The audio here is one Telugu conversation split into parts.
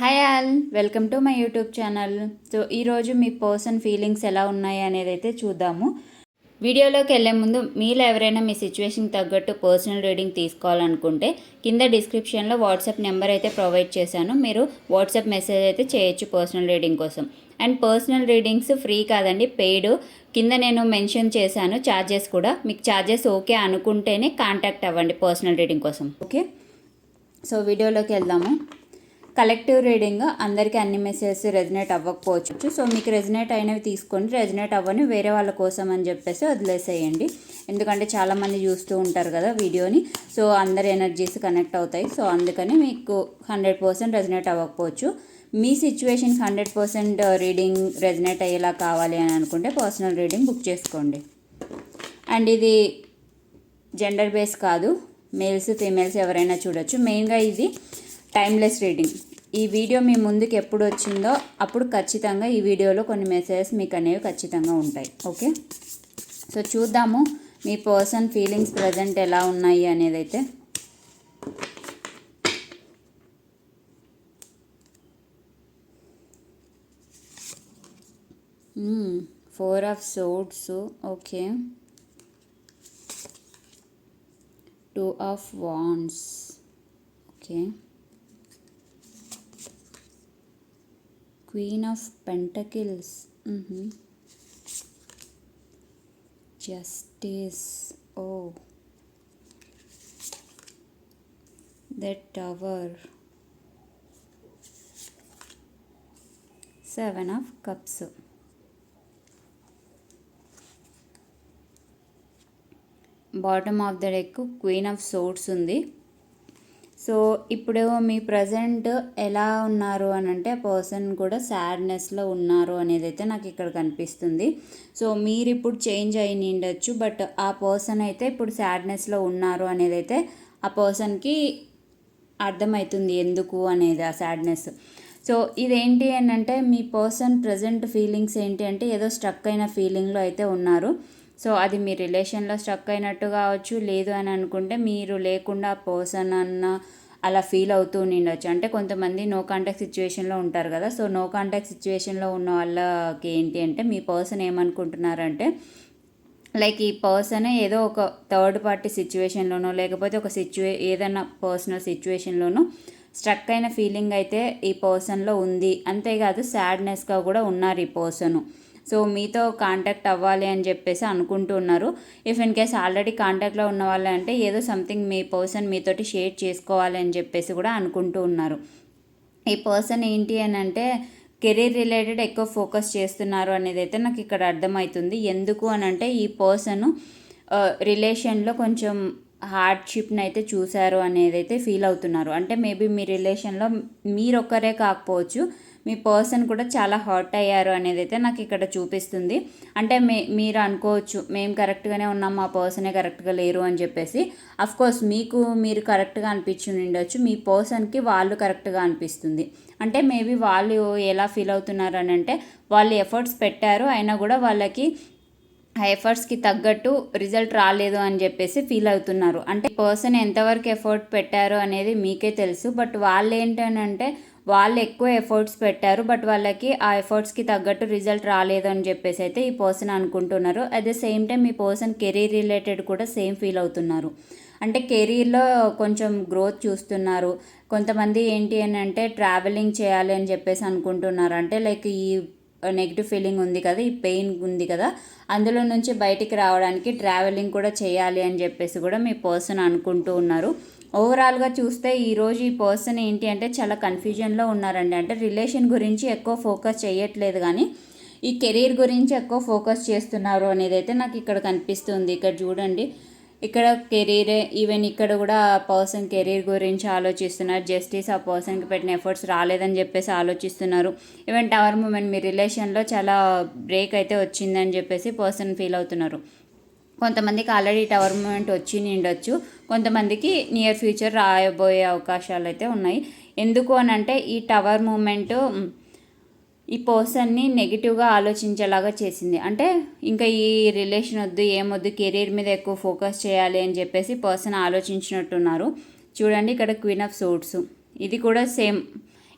Hi all welcome to my YouTube channel. So ఈరోజు మీ పర్సన్ ఫీలింగ్స్ ఎలా ఉన్నాయి అనేది అయితే చూద్దాము. వీడియోలోకి వెళ్ళే ముందు మీలో ఎవరైనా మీ సిచ్యువేషన్కి తగ్గట్టు పర్సనల్ రీడింగ్ తీసుకోవాలనుకుంటే కింద డిస్క్రిప్షన్లో వాట్సాప్ నెంబర్ అయితే ప్రొవైడ్ చేశాను. మీరు వాట్సాప్ మెసేజ్ అయితే చేయొచ్చు పర్సనల్ రీడింగ్ కోసం. అండ్ పర్సనల్ రీడింగ్స్ ఫ్రీ కాదండి పెయిడ్ కింద నేను మెన్షన్ చేశాను ఛార్జెస్ కూడా. మీకు ఛార్జెస్ ఓకే అనుకుంటేనే కాంటాక్ట్ అవ్వండి పర్సనల్ రీడింగ్ కోసం. ఓకే సో వీడియోలోకి వెళ్దాము. కలెక్టివ్ రీడింగ్ అందరికీ అన్ని మెసేజెస్ రెజినేట్ అవ్వకపోవచ్చు. సో మీకు రెజినేట్ అయినవి తీసుకోండి. రెజినేట్ అవ్వని వేరే వాళ్ళ కోసం అని చెప్పేసి వదిలేసేయండి. ఎందుకంటే చాలామంది చూస్తూ ఉంటారు కదా వీడియోని. సో అందరి ఎనర్జీస్ కనెక్ట్ అవుతాయి. సో అందుకని మీకు హండ్రెడ్ పర్సెంట్ రెజినేట్ అవ్వకపోవచ్చు. మీ సిచ్యువేషన్కి హండ్రెడ్ పర్సెంట్ రీడింగ్ రెజినేట్ అయ్యేలా కావాలి అని అనుకుంటే పర్సనల్ రీడింగ్ బుక్ చేసుకోండి. అండ్ ఇది జెండర్ బేస్ కాదు. మేల్స్ ఫీమేల్స్ ఎవరైనా చూడొచ్చు. మెయిన్గా ఇది టైమ్లెస్ రీడింగ్ ఈ వీడియో మీ ముందుకు ఎప్పుడు వచ్చిందో అప్పుడు ఖచ్చితంగా ఈ వీడియోలో కొన్ని మెసేజెస్ మీకు అనేవి ఖచ్చితంగా ఉంటాయి. ఓకే? సో చూద్దాము మీ పర్సన్ ఫీలింగ్స్ ప్రజెంట్ ఎలా ఉన్నాయి అనేది అయితే. Four of swords okay two of wands okay queen of pentacles justice oh the tower seven of cups bottom of the deck queen of swords ఉంది. సో ఇప్పుడు మీ ప్రజెంట్ ఎలా ఉన్నారు అని అంటే పర్సన్ కూడా సాడ్నెస్లో ఉన్నారు అనేది అయితే నాకు ఇక్కడ కనిపిస్తుంది. సో మీరు ఇప్పుడు చేంజ్ అయి ఉండొచ్చు బట్ ఆ పర్సన్ అయితే ఇప్పుడు సాడ్నెస్లో ఉన్నారు అనేది అయితే ఆ పర్సన్కి అర్థమవుతుంది ఎందుకు అనేది ఆ సాడ్నెస్ సో ఇదేంటి అని అంటే మీ పర్సన్ ప్రజెంట్ ఫీలింగ్స్ ఏంటి అంటే ఏదో స్ట్రక్ అయిన ఫీలింగ్లో అయితే ఉన్నారు. సో అది మీ రిలేషన్లో స్ట్రక్ అయినట్టు కావచ్చు లేదు అని అనుకుంటే మీరు లేకుండా పర్సన్ అన్న అలా ఫీల్ అవుతూ ఉండొచ్చు అంటే కొంతమంది నో కాంటాక్ట్ సిచ్యువేషన్లో ఉంటారు కదా సో నో కాంటాక్ట్ సిచ్యువేషన్లో ఉన్న వాళ్ళకి ఏంటి అంటే మీ పర్సన్ ఏమనుకుంటున్నారంటే లైక్ ఈ పర్సన్ ఏదో ఒక థర్డ్ పార్టీ సిచ్యువేషన్లోనో లేకపోతే ఒక సిచ్యువే ఏదైనా పర్సనల్ సిచ్యువేషన్లోనో స్ట్రక్ అయిన ఫీలింగ్ అయితే ఈ పర్సన్లో ఉంది. అంతేకాదు సాడ్నెస్గా కూడా ఉన్నారు ఈ పర్సను. సో మీతో కాంటాక్ట్ అవ్వాలి అని చెప్పేసి అనుకుంటూ ఉన్నారు ఇఫ్ ఇన్ కేస్ ఆల్రెడీ కాంటాక్ట్లో ఉన్న వాళ్ళు అంటే ఏదో సంథింగ్ మీ పర్సన్ మీతోటి షేర్ చేసుకోవాలి అని చెప్పేసి కూడా అనుకుంటూ ఉన్నారు. ఈ పర్సన్ ఏంటి అని అంటే కెరీర్ రిలేటెడ్ ఎక్కువ ఫోకస్ చేస్తున్నారు అనేది అయితే నాకు ఇక్కడ అర్థమవుతుంది. ఎందుకు అని అంటే ఈ పర్సన్ రిలేషన్లో కొంచెం హార్డ్షిప్ని అయితే చూశారు అనేది అయితే ఫీల్ అవుతున్నారు. అంటే మేబీ మీ రిలేషన్లో మీరొక్కరే కాకపోవచ్చు. మీ పర్సన్ కూడా చాలా హర్ట్ అయ్యారు అనేది అయితే నాకు ఇక్కడ చూపిస్తుంది. అంటే మే మీరు అనుకోవచ్చు మేము కరెక్ట్గానే ఉన్నాం మా పర్సనే కరెక్ట్గా లేరు అని చెప్పేసి. కోర్స్ మీకు మీరు కరెక్ట్గా అనిపించి ఉండొచ్చు మీ పర్సన్కి వాళ్ళు కరెక్ట్గా అనిపిస్తుంది. అంటే మేబీ వాళ్ళు ఎలా ఫీల్ అవుతున్నారు అని అంటే వాళ్ళు ఎఫర్ట్స్ పెట్టారు అయినా కూడా వాళ్ళకి ఆ ఎఫర్ట్స్కి తగ్గట్టు రిజల్ట్ రాలేదు అని చెప్పేసి ఫీల్ అవుతున్నారు. అంటే పర్సన్ ఎంతవరకు ఎఫర్ట్ పెట్టారు అనేది మీకే తెలుసు బట్ వాళ్ళు ఏంటంటే వాళ్ళు ఎక్కువ ఎఫర్ట్స్ పెట్టారు బట్ వాళ్ళకి ఆ ఎఫర్ట్స్కి తగ్గట్టు రిజల్ట్ రాలేదు అని చెప్పేసి అయితే ఈ పర్సన్ అనుకుంటున్నారు. అట్ ద సేమ్ టైం ఈ పర్సన్ కెరీర్ రిలేటెడ్ కూడా సేమ్ ఫీల్ అవుతున్నారు. అంటే కెరీర్లో కొంచెం గ్రోత్ చూస్తున్నారు. కొంతమంది ఏంటి అని అంటే ట్రావెలింగ్ చేయాలి అని చెప్పేసి అనుకుంటున్నారు. అంటే లైక్ ఈ నెగిటివ్ ఫీలింగ్ ఉంది కదా ఈ పెయిన్ ఉంది కదా అందులో నుంచి బయటికి రావడానికి ట్రావెలింగ్ కూడా చేయాలి అని చెప్పేసి కూడా మీ పర్సన్ అనుకుంటూ ఉన్నారు. ఓవరాల్గా చూస్తే ఈరోజు ఈ పర్సన్ ఏంటి అంటే చాలా కన్ఫ్యూజన్లో ఉన్నారండి. అంటే రిలేషన్ గురించి ఎక్కువ ఫోకస్ చేయట్లేదు కానీ ఈ కెరీర్ గురించి ఎక్కువ ఫోకస్ చేస్తున్నారు అనేది అయితే నాకు ఇక్కడ కనిపిస్తుంది. ఇక్కడ చూడండి. ఇక్కడ కెరీరే ఈవెన్ ఇక్కడ కూడా పర్సన్ కెరీర్ గురించి ఆలోచిస్తున్నారు. జస్టిస్ ఆ పర్సన్కి పెట్టిన ఎఫర్ట్స్ రాలేదని చెప్పేసి ఆలోచిస్తున్నారు. ఈవెన్ టవర్ మూమెంట్ మీ రిలేషన్లో చాలా బ్రేక్ అయితే వచ్చిందని చెప్పేసి పర్సన్ ఫీల్ అవుతున్నారు. కొంతమందికి ఆల్రెడీ టవర్ మూమెంట్ వచ్చి నిండొచ్చు. కొంతమందికి నియర్ ఫ్యూచర్ రాయబోయే అవకాశాలు అయితే ఉన్నాయి. ఎందుకు అని అంటే ఈ టవర్ మూమెంట్ ఈ పర్సన్ని నెగిటివ్గా ఆలోచించేలాగా చేసింది. అంటే ఇంకా ఈ రిలేషన్ వద్దు ఏమొద్దు కెరీర్ మీద ఎక్కువ ఫోకస్ చేయాలి అని చెప్పేసి పర్సన్ ఆలోచించినట్టున్నారు. చూడండి ఇక్కడ క్వీన్ ఆఫ్ సూట్స్ ఇది కూడా సేమ్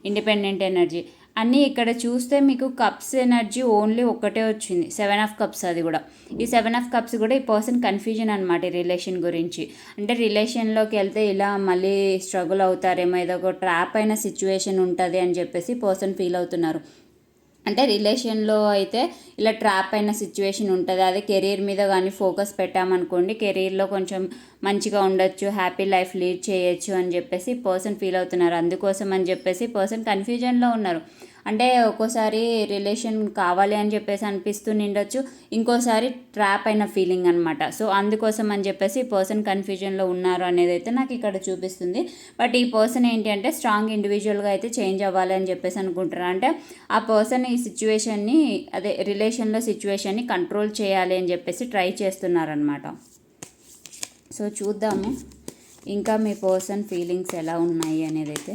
ఇండిపెండెంట్ ఎనర్జీ అన్నీ ఇక్కడ చూస్తే మీకు కప్స్ ఎనర్జీ ఓన్లీ ఒక్కటే వచ్చింది. సెవెన్ ఆఫ్ కప్స్ అది కూడా. ఈ సెవెన్ ఆఫ్ కప్స్ కూడా ఈ పర్సన్ కన్ఫ్యూజన్ అనమాట ఈ రిలేషన్ గురించి. అంటే రిలేషన్లోకి వెళ్తే ఇలా మళ్ళీ స్ట్రగుల్ అవుతారేమో ఏదో ఒక ట్రాప్ అయిన సిచ్యువేషన్ ఉంటుంది అని చెప్పేసి పర్సన్ ఫీల్ అవుతున్నారు. అంటే రిలేషన్లో అయితే ఇలా ట్రాప్ అయిన సిచ్యువేషన్ ఉంటుంది. అదే కెరీర్ మీద కానీ ఫోకస్ పెట్టామనుకోండి కెరీర్లో కొంచెం మంచిగా ఉండొచ్చు హ్యాపీ లైఫ్ లీడ్ చేయొచ్చు అని చెప్పేసి పర్సన్ ఫీల్ అవుతున్నారు. అందుకోసం అని చెప్పేసి పర్సన్ కన్ఫ్యూజన్లో ఉన్నారు. అంటే ఒక్కోసారి రిలేషన్ కావాలి అని చెప్పేసి అనిపిస్తూ నిండొచ్చు. ఇంకోసారి ట్రాప్ అయిన ఫీలింగ్ అనమాట సో అందుకోసం అని చెప్పేసి పర్సన్ కన్ఫ్యూజన్లో ఉన్నారు అనేది అయితే నాకు ఇక్కడ చూపిస్తుంది. బట్ ఈ పర్సన్ ఏంటి అంటే స్ట్రాంగ్ ఇండివిజువల్గా అయితే చేంజ్ అవ్వాలి అని చెప్పేసి అనుకుంటారు అంటే ఆ పర్సన్ ఈ సిచ్యువేషన్ని అదే రిలేషన్లో సిచ్యువేషన్ని కంట్రోల్ చేయాలి అని చెప్పేసి ట్రై చేస్తున్నారనమాట సో చూద్దాము. ఇంకా మీ పర్సన్ ఫీలింగ్స్ ఎలా ఉన్నాయి అనేది అయితే.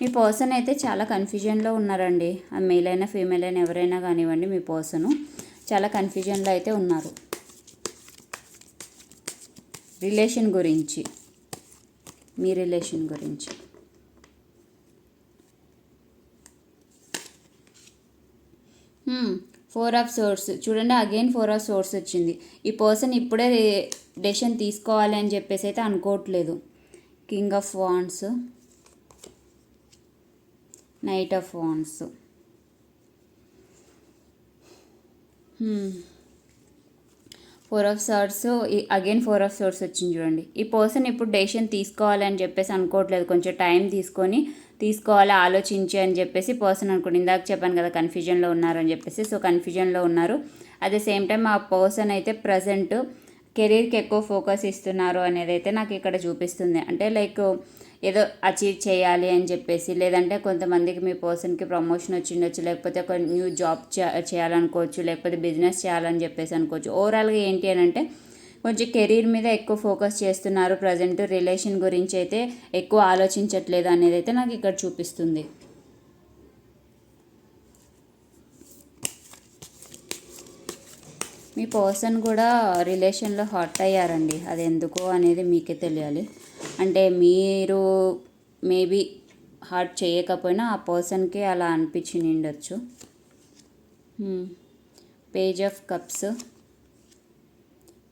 మీ పర్సన్ అయితే చాలా కన్ఫ్యూజన్లో ఉన్నారండి. ఆ మేల్ అయినా ఫీమేల్ అయినా ఎవరైనా కానివ్వండి మీ పర్సను చాలా కన్ఫ్యూజన్లో అయితే ఉన్నారు. రిలేషన్ గురించి. మీ రిలేషన్ గురించి. ఫోర్ ఆఫ్ సోర్స్ చూడండి అగైన్ ఫోర్ ఆఫ్ సోర్స్ వచ్చింది. ఈ పర్సన్ ఇప్పుడే డెసిషన్ తీసుకోవాలి అని చెప్పేసి అయితే అనుకోవట్లేదు. King of wands knight of wands. Four of swords again four of swords వచ్చింది చూడండి. ఈ పర్సన్ ఇప్పుడు డెసిషన్ తీసుకోవాలి అని చెప్పేసి అనుకోవట్లేదు. కొంచెం టైం తీసుకొని తీసుకోవాలి ఆలోచించి అని చెప్పేసి పర్సన్ అనుకోండి. ఇందాక చెప్పాను కదా కన్ఫ్యూజన్లో ఉన్నారు అని చెప్పేసి. సో కన్ఫ్యూజన్లో ఉన్నారు. అట్ ద సేమ్ టైం ఆ పర్సన్ అయితే ప్రజెంట్ కెరీర్కి ఎక్కువ ఫోకస్ ఇస్తున్నారు అనేది అయితే నాకు ఇక్కడ చూపిస్తుంది. అంటే లైక్ ఏదో అచీవ్ చేయాలి అని చెప్పేసి లేదంటే కొంతమందికి మీ పర్సన్కి ప్రమోషన్ వచ్చిండొచ్చు లేకపోతే ఒక న్యూ జాబ్ చేయాలనుకోవచ్చు లేకపోతే బిజినెస్ చేయాలని చెప్పేసి అనుకోవచ్చు. ఓవరాల్గా ఏంటి అని అంటే కొంచెం కెరీర్ మీద ఎక్కువ ఫోకస్ చేస్తున్నారు ప్రజెంట్ రిలేషన్ గురించి అయితే ఎక్కువ ఆలోచించట్లేదు అనేది అయితే నాకు ఇక్కడ చూపిస్తుంది. మీ పర్సన్ కూడా రిలేషన్లో హర్ట్ అయ్యారండి. అది ఎందుకో అనేది మీకే తెలియాలి. అంటే మీరు మేబీ హర్ట్ చేయకపోయినా ఆ పర్సన్కి అలా అనిపించి నిండొచ్చు. Page of cups.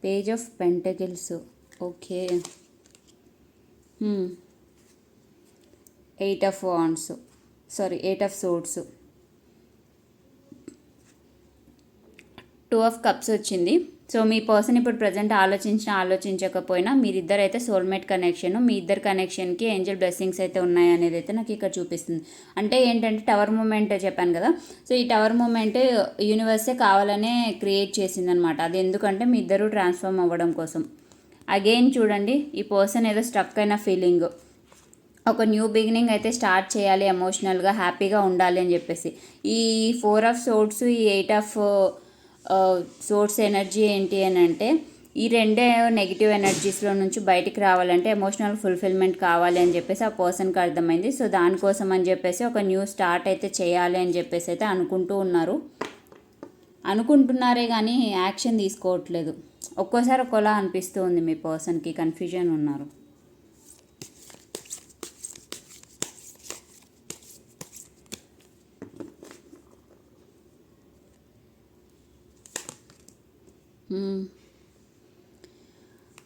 Page of pentacles. Okay. Eight of wands. Sorry eight of swords two of cups వచ్చింది. సో మీ పర్సన్ ఇప్పుడు ప్రజెంట్ ఆలోచించిన ఆలోచించకపోయినా మీరిద్దరైతే సోల్మేట్ కనెక్షన్ మీ ఇద్దరు కనెక్షన్కి ఏంజల్ బ్లెస్సింగ్స్ అయితే ఉన్నాయి అనేది అయితే నాకు ఇక్కడ చూపిస్తుంది. అంటే ఏంటంటే టవర్ మూమెంట్ చెప్పాను కదా. సో ఈ టవర్ మూమెంట్ యూనివర్సే కావాలనే క్రియేట్ చేసింది అనమాట అది ఎందుకంటే మీ ఇద్దరు ట్రాన్స్ఫార్మ్ అవ్వడం కోసం. అగైన్ చూడండి ఈ పర్సన్ ఏదో స్ట్రక్ అయిన ఫీలింగ్. ఒక న్యూ బిగినింగ్ అయితే స్టార్ట్ చేయాలి ఎమోషనల్గా హ్యాపీగా ఉండాలి అని చెప్పేసి. ఈ ఫోర్ ఆఫ్ సోట్స్ ఈ ఎయిట్ ఆఫ్ సోర్స్ ఎనర్జీ ఏంటి అని అంటే ఈ రెండే నెగిటివ్ ఎనర్జీస్లో నుంచి బయటికి రావాలంటే ఎమోషనల్ ఫుల్ఫిల్మెంట్ కావాలి అని చెప్పేసి ఆ పర్సన్కి అర్థమైంది. సో దానికోసం అని చెప్పేసి ఒక న్యూ స్టార్ట్ అయితే చేయాలి అని చెప్పేసి అయితే అనుకుంటూ ఉన్నారు. అనుకుంటున్నారే కానీ యాక్షన్ తీసుకోవట్లేదు. ఒక్కోసారి ఒకలా అనిపిస్తూ ఉంది మీ పర్సన్కి కన్ఫ్యూజన్ ఉన్నారు.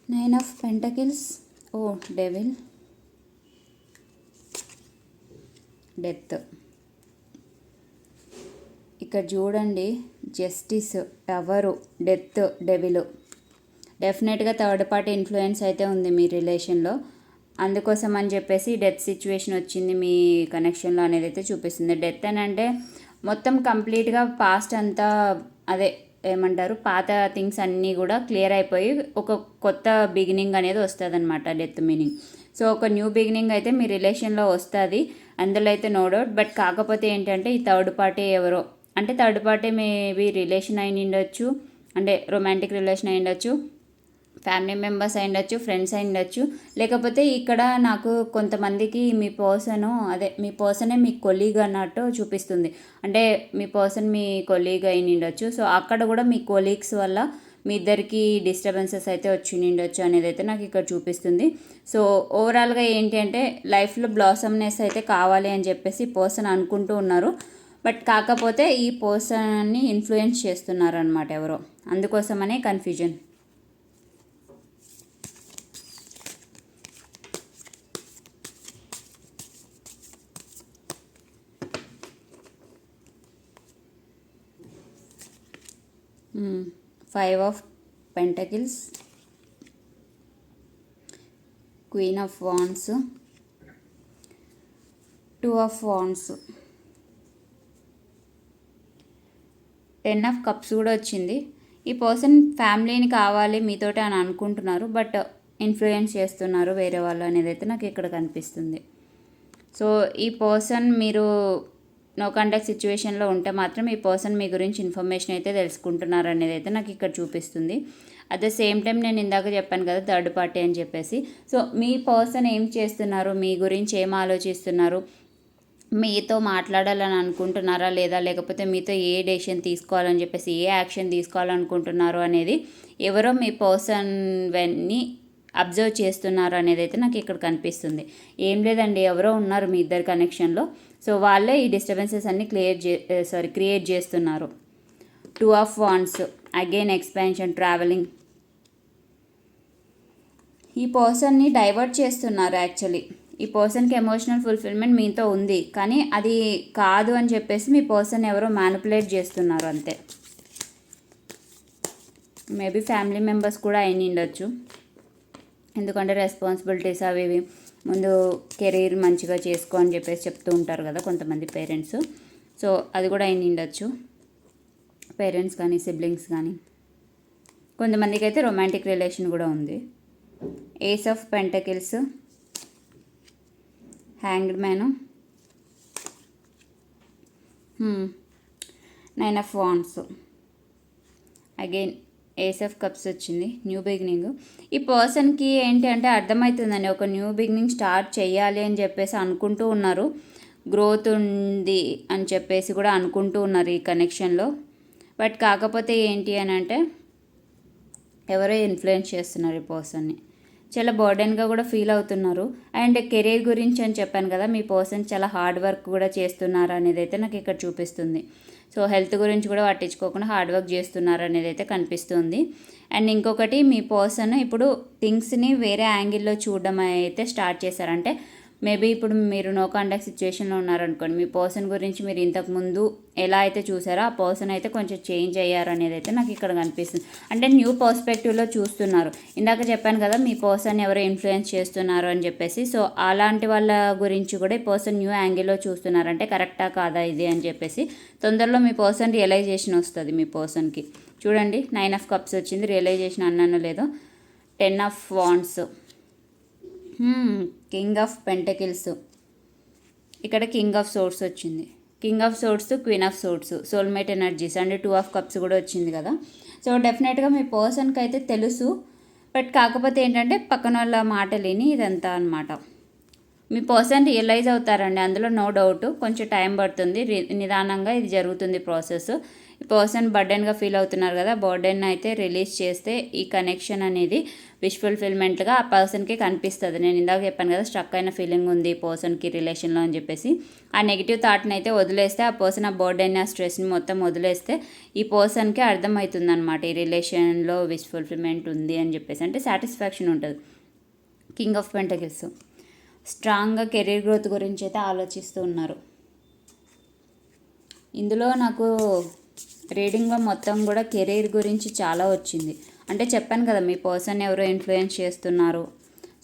Nine of pentacles oh devil death ఇక్కడ చూడండి జస్టిస్ టవరు డెత్ డెవిల్ డెఫినెట్గా థర్డ్ పార్టీ ఇన్ఫ్లుయెన్స్ అయితే ఉంది మీ రిలేషన్లో అందుకోసం అని చెప్పేసి డెత్ సిచ్యువేషన్ వచ్చింది మీ కనెక్షన్లో అనేది అయితే చూపిస్తుంది. డెత్ అని అంటే మొత్తం కంప్లీట్గా పాస్ట్ అంతా అదే ఏమంటారు పాత థింగ్స్ అన్నీ కూడా క్లియర్ అయిపోయి ఒక కొత్త బిగినింగ్ అనేది వస్తుంది అనమాట డెత్ మీనింగ్. సో ఒక న్యూ బిగినింగ్ అయితే మీ రిలేషన్లో వస్తుంది అందులో అయితే నో డౌట్. బట్ కాకపోతే ఏంటంటే ఈ థర్డ్ పార్టీ ఎవరో అంటే థర్డ్ పార్టీ మేబీ రిలేషన్ అయి ఉండొచ్చు అంటే రొమాంటిక్ రిలేషన్ అయి ఉండొచ్చు ఫ్యామిలీ మెంబర్స్ అయిండొచ్చు ఫ్రెండ్స్ అయిండొచ్చు లేకపోతే ఇక్కడ నాకు కొంతమందికి మీ పర్సన్ అదే మీ పర్సనే మీ కొలీగ్ అన్నట్టు చూపిస్తుంది. అంటే మీ పర్సన్ మీ కొలీగ్ అయి ఉండొచ్చు సో అక్కడ కూడా మీ కొలీగ్స్ వల్ల మీ ఇద్దరికి డిస్టర్బెన్సెస్ అయితే వచ్చి ఉండొచ్చు అనేది అయితే నాకు ఇక్కడ చూపిస్తుంది. సో ఓవరాల్గా ఏంటి అంటే లైఫ్లో బ్లాసమ్నెస్ అయితే కావాలి అని చెప్పేసి పర్సన్ అనుకుంటూ ఉన్నారు. బట్ కాకపోతే ఈ పర్సన్ని ఇన్ఫ్లుయెన్స్ చేస్తున్నారు అనమాట ఎవరో. అందుకోసమనే confusion. Five of pentacles queen of wands two of wands. Ten of cups కూడా వచ్చింది. ఈ పర్సన్ ఫ్యామిలీని కావాలి మీతోటి అని అనుకుంటున్నారు బట్ ఇన్ఫ్లుయెన్స్ చేస్తున్నారు వేరే వాళ్ళు అనేది అయితే నాకు ఇక్కడ కనిపిస్తుంది. సో ఈ పర్సన్ మీరు నో కాంటాక్ట్ సిచ్యువేషన్లో ఉంటే మాత్రం ఈ పర్సన్ మీ గురించి ఇన్ఫర్మేషన్ అయితే తెలుసుకుంటున్నారు అనేది అయితే నాకు ఇక్కడ చూపిస్తుంది. అట్ ద సేమ్ టైం నేను ఇందాక చెప్పాను కదా థర్డ్ పార్టీ అని చెప్పేసి. సో మీ పర్సన్ ఏం చేస్తున్నారు? మీ గురించి ఏం ఆలోచిస్తున్నారు? మీతో మాట్లాడాలని అనుకుంటున్నారా లేదా? లేకపోతే మీతో ఏ డెసిషన్ తీసుకోవాలని చెప్పేసి ఏ యాక్షన్ తీసుకోవాలనుకుంటున్నారు అనేది ఎవరో మీ పర్సన్ వెన్ని అబ్జర్వ్ చేస్తున్నారు అనేది అయితే నాకు ఇక్కడ కనిపిస్తుంది. ఏం లేదండి ఎవరో ఉన్నారు మీ ఇద్దరు కనెక్షన్లో సో వాళ్ళే ఈ డిస్టర్బెన్సెస్ అన్ని క్లియర్ చే uh, సారీ క్రియేట్ చేస్తున్నారు. Two of wands again expansion travelling ఈ పర్సన్ని డైవర్ట్ చేస్తున్నారు యాక్చువల్లీ ఈ పర్సన్కి ఎమోషనల్ ఫుల్ఫిల్మెంట్ మీతో ఉంది కానీ అది కాదు అని చెప్పేసి మీ పర్సన్ ఎవరో మ్యానిపులేట్ చేస్తున్నారు అంతే. మేబీ ఫ్యామిలీ మెంబర్స్ కూడా అయిన ఉండొచ్చు ఎందుకంటే రెస్పాన్సిబిలిటీస్ అవి ఇవి. ముందు కెరీర్ మంచిగా చేసుకో అని చెప్పేసి చెప్తూ ఉంటారు కదా కొంతమంది పేరెంట్స్. సో అది కూడా అయిన ఉండొచ్చు పేరెంట్స్ కానీ సిబ్లింగ్స్ కానీ. కొంతమందికి అయితే రొమాంటిక్ రిలేషన్ కూడా ఉంది. Ace of pentacles hanged man nine of wands. Again ace of cups వచ్చింది న్యూ బిగినింగ్ ఈ పర్సన్కి ఏంటి అంటే అర్థమవుతుందండి ఒక న్యూ బిగినింగ్ స్టార్ట్ చేయాలి అని చెప్పేసి అనుకుంటూ ఉన్నారు. గ్రోత్ ఉంది అని చెప్పేసి కూడా అనుకుంటూ ఉన్నారు ఈ కనెక్షన్లో బట్ కాకపోతే ఏంటి అని అంటే ఎవరో ఇన్ఫ్లుయెన్స్ చేస్తున్నారు ఈ పర్సన్ని చాలా బర్డెన్గా కూడా ఫీల్ అవుతున్నారు. అండ్ కెరీర్ గురించి అని చెప్పాను కదా మీ పర్సన్ చాలా హార్డ్ వర్క్ కూడా చేస్తున్నారు అనేది అయితే నాకు ఇక్కడ చూపిస్తుంది. సో హెల్త్ గురించి కూడా పట్టించుకోకుండా హార్డ్ వర్క్ చేస్తున్నారు అనేది అయితే కనిపిస్తుంది. అండ్ ఇంకొకటి మీ పర్సన్ ఇప్పుడు థింగ్స్ని వేరే యాంగిల్లో చూడడం అయితే స్టార్ట్ చేశారంటే మేబీ ఇప్పుడు మీరు నో కాంటాక్ట్ సిచ్యువేషన్లో ఉన్నారనుకోండి మీ పర్సన్ గురించి మీరు ఇంతకుముందు ఎలా అయితే చూసారో ఆ పర్సన్ అయితే కొంచెం చేంజ్ అయ్యారు అనేది అయితే నాకు ఇక్కడ కనిపిస్తుంది. అంటే న్యూ పర్స్పెక్టివ్లో చూస్తున్నారు. ఇందాక చెప్పాను కదా మీ పర్సన్ ఎవరో ఇన్ఫ్లుయెన్స్ చేస్తున్నారు అని చెప్పేసి సో అలాంటి వాళ్ళ గురించి కూడా ఈ పర్సన్ న్యూ యాంగిల్లో చూస్తున్నారు. అంటే కరెక్టా కాదా ఇది అని చెప్పేసి తొందరలో మీ పర్సన్ రియలైజేషన్ వస్తుంది మీ పర్సన్కి. చూడండి నైన్ ఆఫ్ కప్స్ వచ్చింది రియలైజేషన్ అన్నాను లేదో ten of wands king of pentacles ఇక్కడ కింగ్ ఆఫ్ సోర్స్ వచ్చింది. King of swords queen of swords soulmate energies and two of cups కూడా వచ్చింది కదా. సో డెఫినెట్గా మీ పర్సన్కి అయితే తెలుసు. బట్ కాకపోతే ఏంటంటే పక్కన వాళ్ళ మాట లేని ఇదంతా అనమాట మీ పర్సన్ రియలైజ్ అవుతారండి. అందులో నో డౌట్ కొంచెం టైం పడుతుంది. నిదానంగా ఇది జరుగుతుంది ప్రాసెస్ ఈ పర్సన్ బర్డెన్గా ఫీల్ అవుతున్నారు కదా. బర్డెన్ అయితే రిలీజ్ చేస్తే ఈ కనెక్షన్ అనేది విష్ ఫుల్ఫిల్మెంట్గా ఆ పర్సన్కి కనిపిస్తుంది. నేను ఇందాక చెప్పాను కదా స్ట్రక్ అయిన ఫీలింగ్ ఉంది పర్సన్కి రిలేషన్లో అని చెప్పేసి. ఆ నెగిటివ్ థాట్ని అయితే వదిలేస్తే ఆ పర్సన్ ఆ బర్డెన్ ఆ స్ట్రెస్ని మొత్తం వదిలేస్తే ఈ పర్సన్కి అర్థమవుతుంది అనమాట ఈ రిలేషన్లో విష్ ఫుల్ఫిల్మెంట్ ఉంది అని చెప్పేసి. అంటే సాటిస్ఫాక్షన్ ఉంటుంది. కింగ్ ఆఫ్ పెంటకిల్స్ స్ట్రాంగ్గా కెరీర్ గ్రోత్ గురించి అయితే ఆలోచిస్తూ ఉన్నారు. ఇందులో నాకు రీడింగ్లో మొత్తం కూడా కెరీర్ గురించి చాలా వచ్చింది. అంటే చెప్పాను కదా మీ పర్సన్ ఎవరో ఇన్ఫ్లుయెన్స్ చేస్తున్నారు?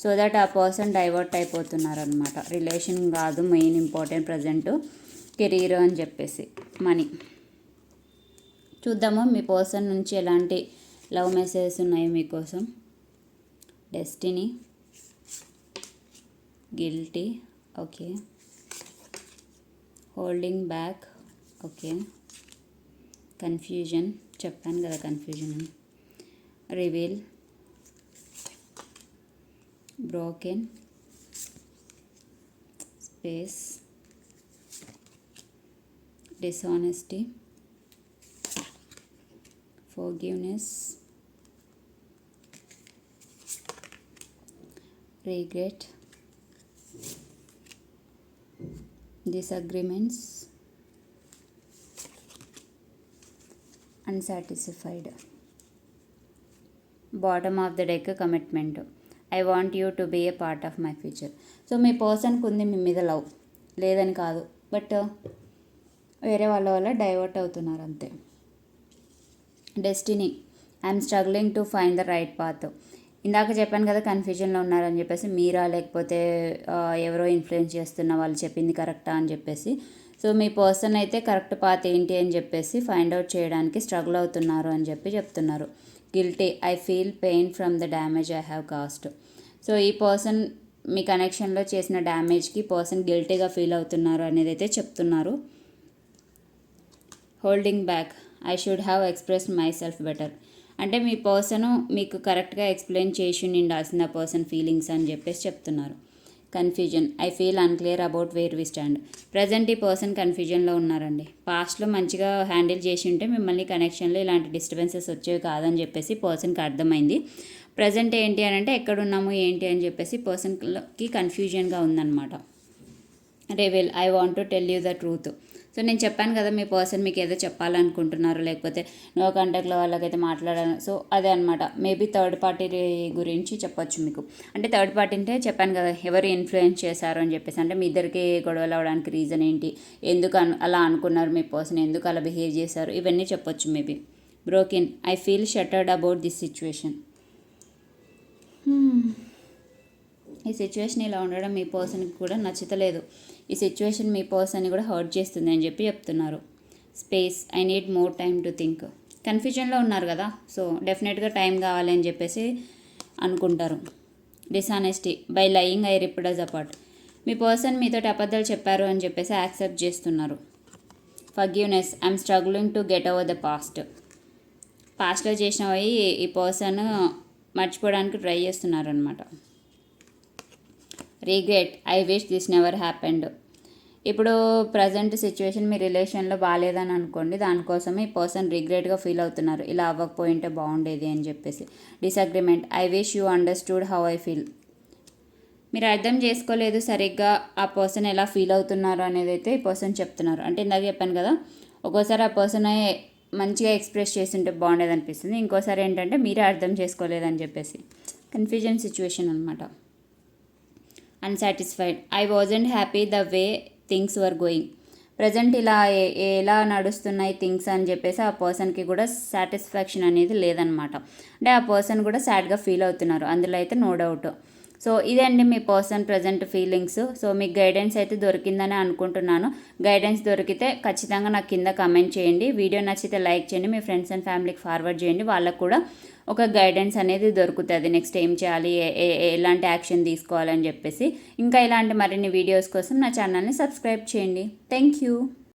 సో దట్ ఆ పర్సన్ డైవర్ట్ అయిపోతున్నారు అనమాట రిలేషన్ కాదు మెయిన్ ఇంపార్టెంట్ ప్రజెంట్ కెరీర్ అని చెప్పేసి. మనీ చూద్దాము మీ పర్సన్ నుంచి ఎలాంటి లవ్ మెసేజెస్ ఉన్నాయి మీకోసం? Destiny guilty okay holding back okay confusion చెప్పాను కదా కన్ఫ్యూజన్ అని. reveal broken space dishonesty forgiveness regret disagreements unsatisfied. Bottom of the deck commitment I want you to be a part of my future so మీ పర్సన్కి ఉంది మీ మీద లవ్ లేదని కాదు. బట్ uh, వేరే వాళ్ళ వల్ల డైవర్ట్ అవుతున్నారు అంతే. Destiny I'm struggling to find the right path ఇందాక చెప్పాను కదా కన్ఫ్యూజన్లో ఉన్నారని చెప్పేసి మీరా లేకపోతే uh, ఎవరో ఇన్ఫ్లుయెన్స్ చేస్తున్న వాళ్ళు చెప్పింది కరెక్టా అని చెప్పేసి. సో మీ పర్సన్ అయితే కరెక్ట్ పాత్ ఏంటి అని చెప్పేసి ఫైండ్ అవుట్ చేయడానికి స్ట్రగుల్ అవుతున్నారు అని చెప్పి చెప్తున్నారు. Guilty I feel pain from the damage I have caused so ఈ పర్సన్ మీ కనెక్షన్లో చేసిన డ్యామేజ్కి పర్సన్ గిల్టీగా ఫీల్ అవుతున్నారు అనేది అయితే చెప్తున్నారు. Holding back I should have express myself better అంటే మీ పర్సన్ మీకు కరెక్ట్గా ఎక్స్ప్లెయిన్ చేసి ఉండాల్సిన పర్సన్ ఫీలింగ్స్ అని చెప్పేసి చెప్తున్నారు. Confusion I feel unclear about where we stand present ఈ పర్సన్ కన్ఫ్యూజన్లో ఉన్నారండి. పాస్ట్లో మంచిగా హ్యాండిల్ చేసి ఉంటే మిమ్మల్ని కనెక్షన్లో ఇలాంటి డిస్టర్బెన్సెస్ వచ్చేవి కాదని చెప్పేసి పర్సన్కి అర్థమైంది. ప్రజెంట్ ఏంటి అని అంటే ఎక్కడున్నాము ఏంటి అని చెప్పేసి పర్సన్కి కన్ఫ్యూజన్గా ఉందన్నమాట. Reveal I want to tell you the truth so నేను చెప్పాను కదా మీ పర్సన్ మీకు ఏదో చెప్పాలనుకుంటున్నారు లేకపోతే నో కాంటాక్ట్లో వాళ్ళకైతే మాట్లాడాను సో అదే అనమాట మేబీ థర్డ్ పార్టీ గురించి చెప్పొచ్చు మీకు. అంటే థర్డ్ పార్టీ అంటే చెప్పాను కదా ఎవరు ఇన్ఫ్లుయెన్స్ చేశారు అని చెప్పేసి. అంటే మీ ఇద్దరికి గొడవలు అవడానికి రీజన్ ఏంటి? ఎందుకు అను అలా అనుకున్నారు మీ పర్సన్? ఎందుకు అలా బిహేవ్ చేశారు? ఇవన్నీ చెప్పొచ్చు maybe. Broken I feel shattered about this situation. ఈ సిచ్యువేషన్ ఇలా ఉండడం మీ పర్సన్కి కూడా నచ్చతలేదు. ఈ సిచ్యువేషన్ మీ పర్సన్ని కూడా హర్ట్ చేస్తుంది అని చెప్పి చెప్తున్నారు. Space I need more time to think కన్ఫ్యూజన్లో ఉన్నారు కదా సో డెఫినెట్గా టైం కావాలి అని చెప్పేసి అనుకుంటారు. Dishonesty by lying I ripped us apart me person మీతో అబద్ధాలు చెప్పారు అని చెప్పేసి యాక్సెప్ట్ చేస్తున్నారు. Vagueness I'm struggling to get over the past పాస్ట్లో చేసినవి ఈ పర్సన్ మర్చిపోవడానికి ట్రై చేస్తున్నారు అనమాట regret I wish this never happened. ఇప్పుడు ప్రజెంట్ సిచ్యువేషన్ మీ రిలేషన్లో బాగాలేదని అనుకోండి దానికోసం ఈ పర్సన్ రిగ్రెట్గా ఫీల్ అవుతున్నారు. ఇలా అవ్వకపోయింటే బాగుండేది అని చెప్పేసి. Disagreement I wish you understood how I feel. మీరు అర్థం చేసుకోలేదు సరిగ్గా ఆ పర్సన్ ఎలా ఫీల్ అవుతున్నారు అనేది అయితే ఈ పర్సన్ చెప్తున్నారు. అంటే ఇందాక చెప్పాను కదా ఒక్కోసారి ఆ పర్సన్ మంచిగా ఎక్స్ప్రెస్ చేస్తుంటే బాగుండేది అనిపిస్తుంది. ఇంకోసారి ఏంటంటే మీరే అర్థం చేసుకోలేదని చెప్పేసి. కన్ఫ్యూజన్ సిచ్యువేషన్ అనమాట unsatisfied I wasn't happy the way things were going present ఇలా ఏ- ఎలా నడుస్తున్నాయి థింగ్స్ అని చెప్పేసి ఆ పర్సన్కి కూడా సాటిస్ఫాక్షన్ అనేది లేదనమాట అంటే ఆ పర్సన్ కూడా సాడ్గా ఫీల్ అవుతున్నారు. అందులో అయితే నో డౌట్ సో ఇదండి మీ పర్సన్ ప్రజెంట్ ఫీలింగ్స్. సో మీకు గైడెన్స్ అయితే దొరికిందని అనుకుంటున్నాను. గైడెన్స్ దొరికితే ఖచ్చితంగా నాకు కింద కమెంట్ చేయండి. వీడియో నచ్చితే లైక్ చేయండి. మీ ఫ్రెండ్స్ అండ్ ఫ్యామిలీకి ఫార్వర్డ్ చేయండి. వాళ్ళకు కూడా ఒక గైడెన్స్ అనేది దొరుకుతుంది. నెక్స్ట్ ఏం చేయాలి? ఏ- ఏ- ఎలాంటి యాక్షన్ తీసుకోవాలని చెప్పేసి. ఇంకా ఇలాంటి మరిన్ని వీడియోస్ కోసం నా ఛానల్ని సబ్స్క్రైబ్ చేయండి. Thank you